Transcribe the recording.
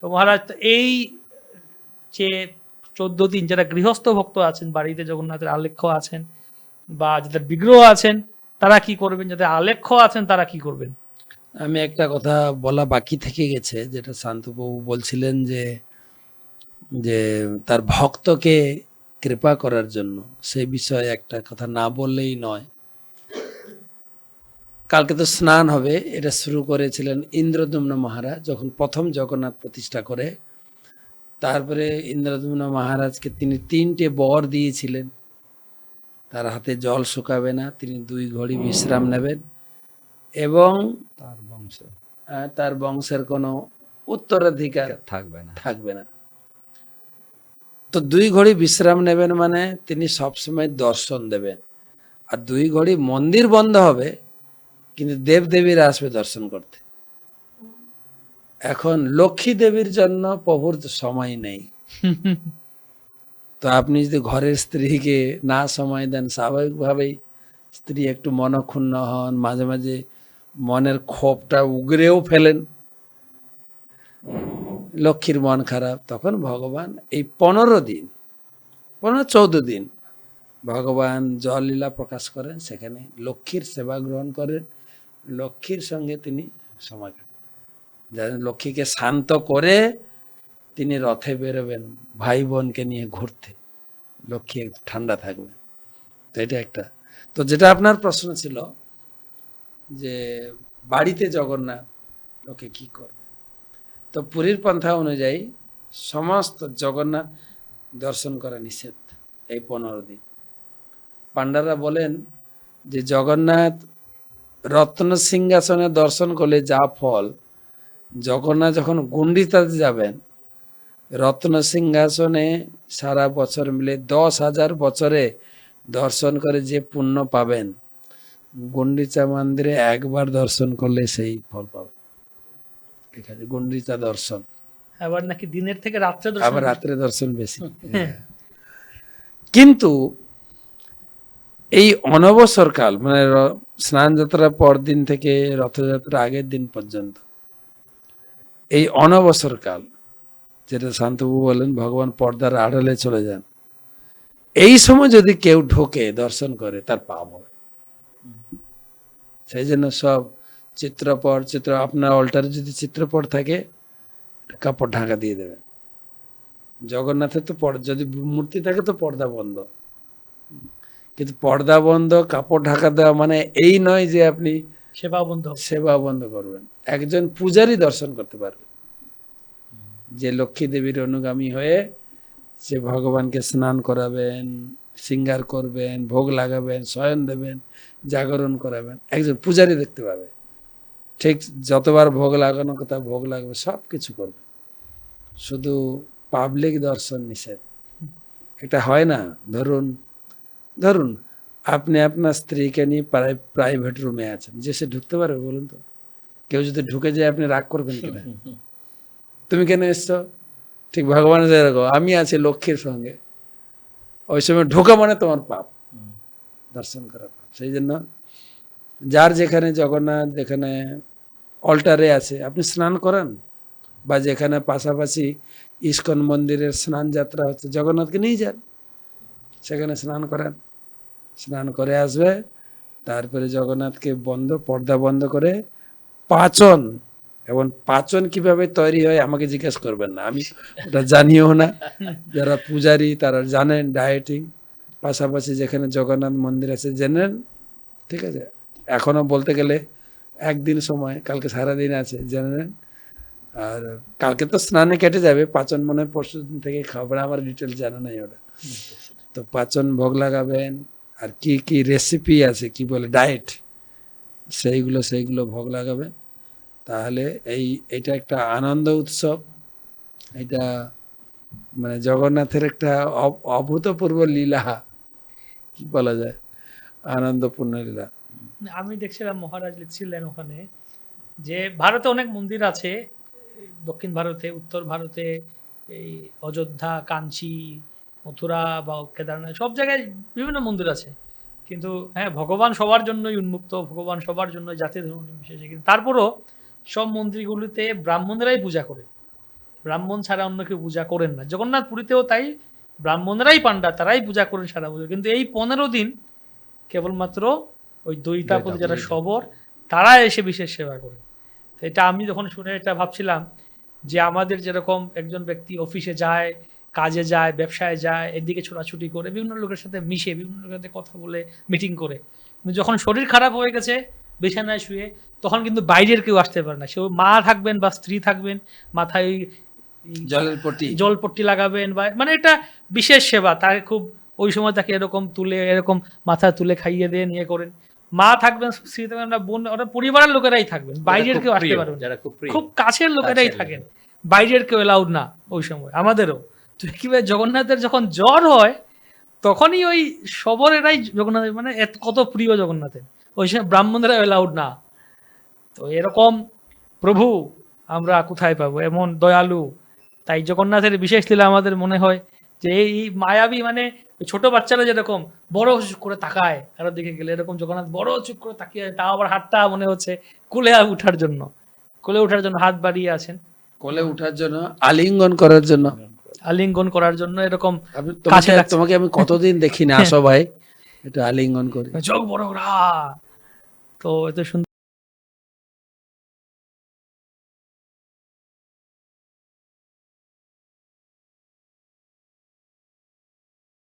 তো মহারাজ এই যে চোদ্দ দিন যারা গৃহস্থ ভক্ত আছেন, বাড়িতে জগন্নাথের আলেখ্য আছেন বা যাদের বিগ্রহ আছেন, তারা কি করবেন? যাদের আলেখ্য আছেন, তারা কি করবেন? আমি একটা কথা বলা বাকি থেকে গেছে, যেটা শান্তবাবু বলছিলেন যে যে তার ভক্তকে কৃপা করার জন্য। সেই বিষয়ে একটা কথা না বললেই নয়। কালকে তো স্নান হবে এটা শুরু করেছিলেন ইন্দ্রদম্ন মহারাজ যখন প্রথম জগন্নাথ প্রতিষ্ঠা করে। তারপরে ইন্দ্রদম্ন মহারাজকে তিনি তিনটে বর দিয়েছিলেন। তার হাতে জল শুকাবে না তিনি দুই ঘড়ি বিশ্রাম নেবেন এবং তার বংশ তার বংশের কোনো উত্তরাধিকার থাকবে না। থাকবে না। তো দুই ঘড়ি বিশ্রাম নেবেন মানে তিনি সবসময় দর্শন দেবেন। আর দুই ঘড়ি মন্দির বন্ধ হবে কিন্তু দেবদেবীরা আসবে দর্শন করতে। এখন লক্ষ্মী দেবীর জন্য প্রভুর সময় নেই। তো আপনি যদি ঘরের স্ত্রীকে না সময় দেন, স্বাভাবিকভাবেই স্ত্রী একটু মনক্ষুণ্ণ হন, মাঝে মাঝে মনের ক্ষোভটা উগরেও ফেলেন। লক্ষ্মীর মন খারাপ, তখন ভগবান এই পনেরো দিন, পনেরো চৌদ্দ দিন ভগবান জলীলা প্রকাশ করেন। সেখানে লক্ষ্মীর সেবা গ্রহণ করেন। লক্ষ্মীর সঙ্গে তিনি যেন লক্ষ্মীকে শান্ত করে তিনি রথে বেরোবেন ভাই বোনকে নিয়ে ঘুরতে। লক্ষ্মী ঠান্ডা থাকবে। তো এটা একটা। তো যেটা আপনার প্রশ্ন ছিল যে বাড়িতে জগন্নাথ লোকে কি করবে? তো পুরীর পন্থা অনুযায়ী সমস্ত জগন্নাথ দর্শন করা নিষেধ এই পনেরো দিন। পাণ্ডারা বলেন যে জগন্নাথ রত্ন সিংহাসনে দর্শন করলে যা ফল জগন্নাথ যখন গুন্ডিতাতে যাবেন রত্ন সিংহাসনে সারা বছর মিলে দশ হাজার বছরে দর্শন করে যে পুণ্য পাবেন গুন্ডিচা মন্দিরে একবার দর্শন করলে সেই ফল পাবেন। ঠিক আছে গুন্ডিচা দর্শন। আবার নাকি দিনের থেকে রাত্রে আবার রাত্রে দর্শন বেশি। কিন্তু এই অনবসরকাল মানে স্নান যাত্রার পর দিন থেকে রথযাত্রা আগের দিন পর্যন্ত, এই অনবসরকাল, যেটা শান্তবাবু বলেন, ভগবান পর্দার আড়ালে চলে যান। এই সময় যদি কেউ ঢোকে, দর্শন করে, তার পাপ হবে। সেই জন্য সব চিত্রপট, চিত্র, আপনার অল্টারে যদি চিত্রপট থাকে, কাপড় ঢাকা দিয়ে দেবেন। জগন্নাথের তো পর- যদি মূর্তি থাকে, তো পর্দা বন্ধ। কিন্তু পর্দা বন্ধ কাপড় ঢাকা দেওয়া মানে এই নয় যে আপনি সেবা বন্ধ সেবা বন্ধ করবেন। একজন পূজারই দর্শন করতে পারবে। যে লক্ষ্মী দেবীর অনুগামী হয়ে সে ভগবানকে স্নান করাবেন সিঙ্গার করবেন ভোগ লাগাবেন শয়ন দেবেন জাগরণ করাবেন একজন পূজারী দেখতে পাবে। ঠিক যতবার ভোগ লাগানো কথা ভোগ লাগবে সব কিছু করবে। শুধু পাবলিক দর্শন নিষেধ। এটা হয় না। ধরুন ধরুন। আপনি আপনার স্ত্রীকে নিয়ে প্রাইভেট রুমে আছেন। যে সে ঢুকতে পারবে বলুন তো। কেউ যদি ঢুকে যায় আপনি রাগ করবেন কিনা? তুমি কেন এসছো? ঠিক ভগবান যেরকম আমি আছি লক্ষ্মীর সঙ্গে। ওই সময় ঢোকা মানে তোমার পাপ। দর্শন করা পাপ। সেই জন্য যার যেখানে জগন্নাথ যেখানে অল্টারে আছে আপনি স্নান করান। বা যেখানে পাশাপাশি ইস্কন মন্দিরের স্নান যাত্রা হচ্ছে জগন্নাথকে নিয়ে যান। সেখানে স্নান করান। স্নান করে আসবে। তারপরে জগন্নাথকে বন্ধ পর্দা বন্ধ করে পাচন এবং পাচন কীভাবে তৈরি হয় আমাকে জিজ্ঞেস করবেন না। আমি ওটা জানিও না। যারা পূজারি তারা জানেন ডায়েটিং পাশাপাশি যেখানে জগন্নাথ মন্দির আছে জেনেন ঠিক আছে? এখনও বলতে গেলে একদিন সময় কালকে সারাদিন আছে জেনে নেন আর কালকে তো স্নানে কেটে যাবে পাচন মনে হয় পরশু দিন থেকে খাবার আমার ডিটেল জানা নাই ওটা। তো পাচন ভোগ লাগাবেন আর কি কি রেসিপি আছে, কি বলে ডায়েট সেইগুলো সেইগুলো ভোগ লাগাবেন তাহলে এই, এটা একটা আনন্দ উৎসব। এটা মানে জগন্নাথের একটা অভূতপূর্ব লীলা। কি বলা যায়? আনন্দপূর্ণ লীলা। আমি দেখছিলাম মহারাজ লিখছিলেন ওখানে যে ভারতে অনেক মন্দির আছে, দক্ষিণ ভারতে, উত্তর ভারতে, এই অযোধ্যা, কাঞ্চি মথুরা বা কেদারনাথ সব জায়গায় বিভিন্ন মন্দির আছে। কিন্তু হ্যাঁ ভগবান সবার জন্যই উন্মুক্ত ভগবান সবার জন্য জাতি ধর্ম নির্বিশেষে। কিন্তু তারপরও সব মন্দিরগুলিতে ব্রাহ্মণরাই পূজা করে। ব্রাহ্মণ ছাড়া অন্য কেউ পূজা করেন না। জগন্নাথ পুরীতেও তাই ব্রাহ্মণরাই পান্ডা তারাই পূজা করেন সারা বছর। কিন্তু এই পনেরো দিন কেবলমাত্র ওই দৈতাপতি যারা। সবর তারা এসে বিশেষ সেবা করেন। তো এটা আমি যখন শুনে এটা ভাবছিলাম যে আমাদের যেরকম একজন ব্যক্তি অফিসে যায় কাজে যায় ব্যবসায় যায় এদিকে ছোটাছুটি করে বিভিন্ন লোকের সাথে মিশে বিভিন্ন লোকের সাথে কথা বলে মিটিং করে। যখন শরীর খারাপ হয়ে গেছে বিছানায় শুয়ে তখন কিন্তু বাইরের কেউ আসতে পারে না। সে মা থাকবেন বা স্ত্রী থাকবেন মাথায় পটি জলপট্টি লাগাবেন বা মানে এটা বিশেষ সেবা। তার খুব ওই সময় তাকে এরকম তুলে এরকম মাথা তুলে খাইয়ে দেন ইয়ে করেন। মা থাকবেন স্ত্রী থাকবেন না বোন ওরা পরিবারের লোকেরাই থাকবেন। বাইরের কেউ আসতে পারবেন যারা খুব কাছের লোকেরাই থাকেন। বাইরের কেউ এলাউড না ওই সময়। আমাদেরও। তো কীভাবে জগন্নাথের যখন জ্বর হয়, তখনই ওই সবরেরাই জগন্নাথ মানে এত- কত প্রিয় জগন্নাথের। ওই সময় ব্রাহ্মণরা এলাউড না। তো এরকম, প্রভু, আমরা কোথায় পাবো? এমন দয়ালু। তাই জগন্নাথের বিশেষ লীলা আমাদের মনে হয় যে এই মায়াবী মানে ছোট বাচ্চারা যেরকম বড় চুপ করে তাকায় কারোর দিকে গেলে, এরকম জগন্নাথ বড় চুপ করে তাকিয়ে তাও আবার হাতটা মনে হচ্ছে কুলে উঠার জন্য, কোলে ওঠার জন্য হাত বাড়িয়ে আছেন। কোলে উঠার জন্য, আলিঙ্গন করার জন্য। আলিঙ্গন করার জন্য এরকম কাছে তোমাকে আমি কতদিন দেখি না আসো ভাই এটা আলিঙ্গন করি। চোখ বড় তো এত সুন্দর